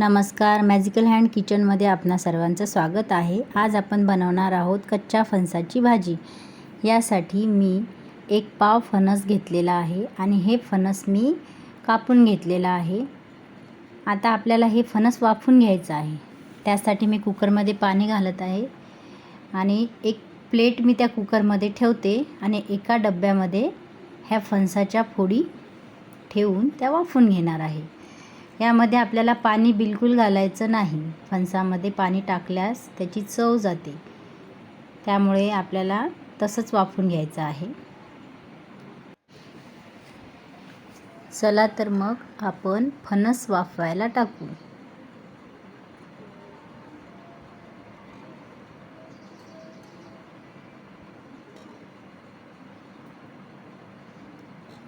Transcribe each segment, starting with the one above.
नमस्कार magical hand किचनमध्ये आपणा सर्वांचं स्वागत आहे. आज आपण बनवणार आहोत कच्च्या फणसाची भाजी. यासाठी मी एक पाव फणस घेतलेला आहे आणि हे फणस मी कापून घेतलेला आहे. आता आपल्याला हे फणस वाफून घ्यायचं आहे. त्यासाठी मी कुकरमध्ये पाणी घालत आहे आणि एक प्लेट मी त्या कुकरमध्ये ठेवते आणि एका डब्यामध्ये ह्या फणसाच्या फोडी ठेवून त्या वाफून घेणार आहे. यामध्ये आपल्याला पाणी बिलकुल घालायचं नाही. फणसामध्ये पाणी टाकल्यास त्याची चव जाते. त्यामुळे आपल्याला तसंच वाफून घ्यायचं आहे. चला तर मग आपण फणस वाफवायला टाकू.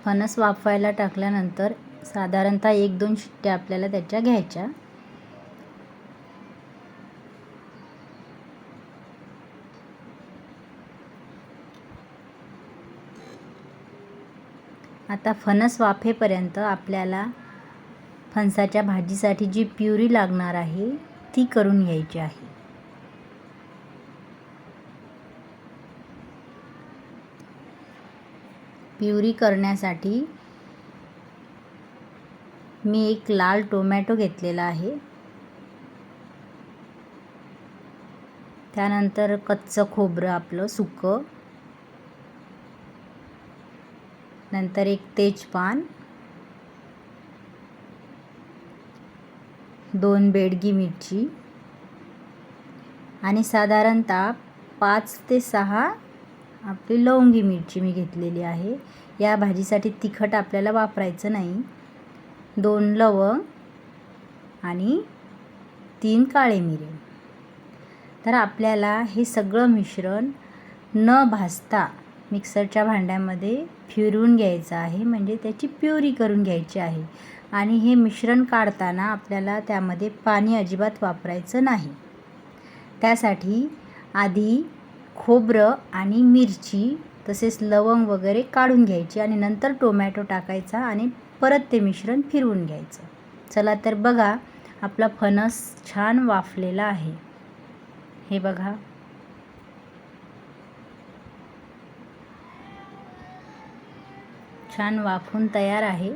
फणस वाफवायला टाकल्यानंतर साधारणतः एक दोन शिट्ट्या आपल्याला त्याच्या घ्यायच्या. आता फणस वाफेपर्यंत आपल्याला फणसाच्या भाजीसाठी जी प्युरी लागणार आहे ती करून घ्यायची आहे. प्युरी करण्यासाठी मी एक लाल टोमॅटो घेतलेला आहे. त्यानंतर कच्चं खोबरं आपलं सुकं. नंतर एक तेजपान. दोन बेडगी मिरची. आणि साधारणतः पाच ते सहा आपली लवंगी मिरची मी घेतलेली आहे. या भाजीसाठी तिखट आपल्याला वापरायचं नाही. दोन लवंग आणि तीन काळे मिरे. तर आपल्याला हे सगळं मिश्रण न भाजता मिक्सरच्या भांड्यामध्ये फिरवून घ्यायचं आहे. म्हणजे त्याची प्युरी करून घ्यायची आहे. आणि हे मिश्रण काढताना आपल्याला त्यामध्ये पाणी अजिबात वापरायचं नाही. त्यासाठी आधी खोबरं आणि मिरची तसेच लवंग वगैरे काढून घ्यायची आणि नंतर टोमॅटो टाकायचा आणि परत ते मिश्रण फिरवून घ्यायचं. चला तर बघा आपला फणस छान वाफलेला आहे. हे बघा. छान वाफून तयार आहे.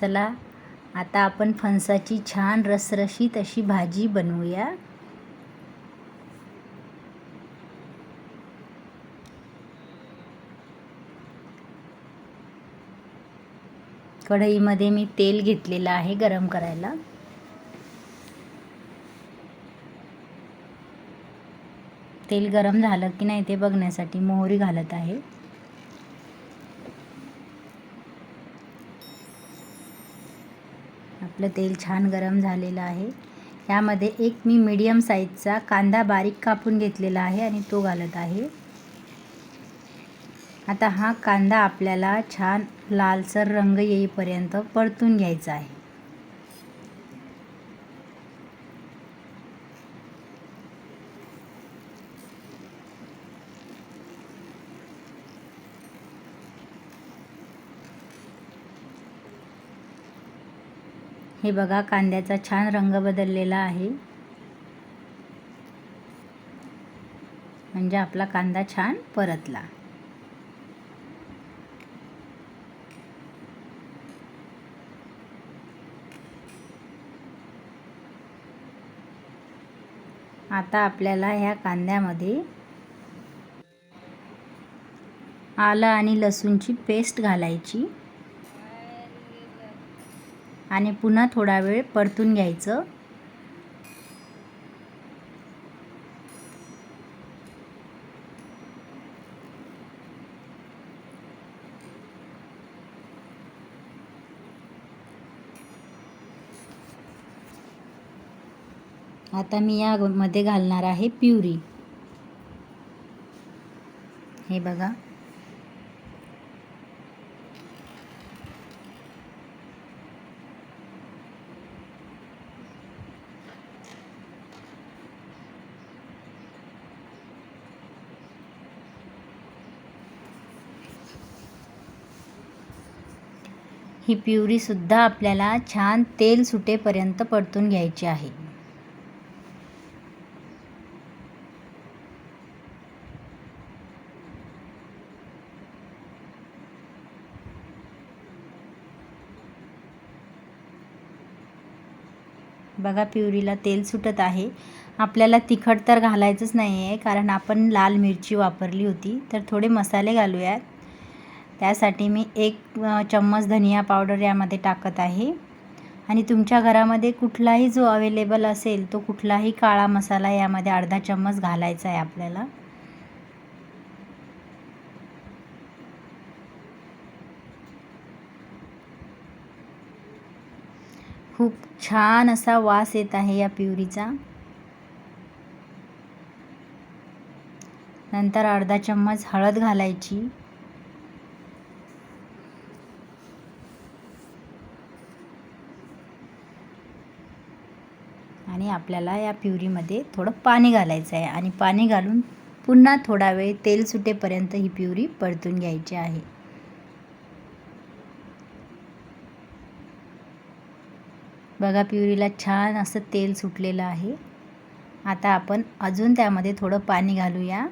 चला आता आपण फणसाची छान रसरशीत अशी भाजी बनवूया. कढईमध्ये मी तेल घेतलेलं आहे गरम करायला. तेल गरम झालं की नाही ते बघण्यासाठी मोहरी घालत आहे. आपलं तेल छान गरम झालेलं आहे. यामध्ये एक मी मीडियम साईजचा कांदा बारीक कापून घेतलेला आहे आणि तो घालत आहे. आता हा कांदा आपल्याला छान लालसर रंग येईपर्यंत परतून घ्यायचा आहे. हे बघा कांद्याचा छान रंग बदललेला आहे. म्हणजे आपला कांदा छान परतला. आता आपल्याला ह्या कांद्यामध्ये आलं आणि लसूणची पेस्ट घालायची. आणि पुन्हा थोडा वेळ परतून घ्यायचं. आता मी यामध्ये घालणार आहे प्युरी. हे बघा. ही प्युरीसुद्धा आपल्याला छान तेल सुटेपर्यंत परतून घ्यायची आहे. बघा प्युरीला तेल सुटत आहे. आपल्याला तिखट तर घालायचंच नाही आहे कारण आपण लाल मिरची वापरली होती. तर थोडे मसाले घालूयात. त्यासाठी मी एक चम्मच धनिया पावडर यामध्ये टाकत आहे. आणि तुमच्या घरामध्ये कुठलाही जो अवेलेबल असेल तो कुठलाही काळा मसाला यामध्ये अर्धा चम्मच घालायचा आहे आपल्याला. खूप छान असा वास येत आहे या प्युरीचा. नंतर अर्धा चम्मच हळद घालायची. आणि आपल्याला या प्युरीमध्ये थोडं पाणी घालायचं आहे. आणि पाणी घालून पुन्हा थोडा वेळ तेल सुटेपर्यंत ही प्युरी परतून घ्यायची आहे. बघा प्युरीला छान असं तेल सुटलेलं आहे. आता आपण अजून त्यामध्ये थोडं पाणी घालूया.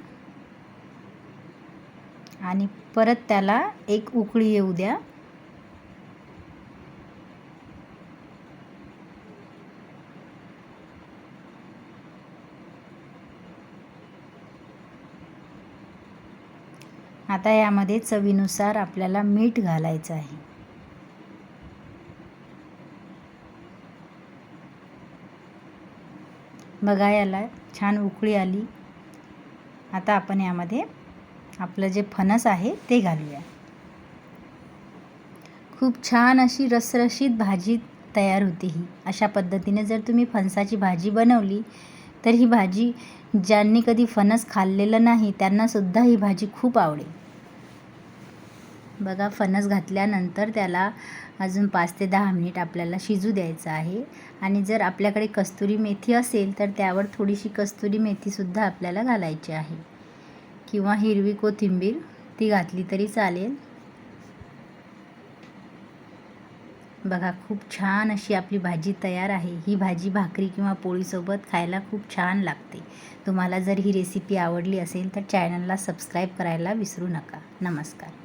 आणि परत त्याला एक उकळी येऊ द्या. आता यामध्ये चवीनुसार आपल्याला मीठ घालायचं आहे. बघा याला छान उकळी आली. आता आपण यामध्ये आपलं जे फणस आहे ते घालूया. खूप छान अशी रसरशीत भाजी तयार होते ही. अशा पद्धतीने जर तुम्ही फणसाची भाजी बनवली तर ही भाजी ज्यांनी कधी फणस खाल्लेलं नाही त्यांनासुद्धा ही भाजी खूप आवडेल. बघा फणस घातल्यानंतर त्याला अजून पाच ते दहा मिनिट आपल्याला शिजू द्यायचं आहे. आणि जर आपल्याकडे कस्तुरी मेथी असेल तर त्यावर थोडीशी कस्तुरी मेथीसुद्धा आपल्याला घालायची आहे. किंवा हिरवी कोथिंबीर ती घातली तरी चालेल. बघा खूप छान अशी आपली भाजी तयार आहे. ही भाजी भाकरी किंवा पोळीसोबत खायला खूप छान लागते. तुम्हाला जर ही रेसिपी आवडली असेल तर चॅनलला सबस्क्राईब करायला विसरू नका. नमस्कार.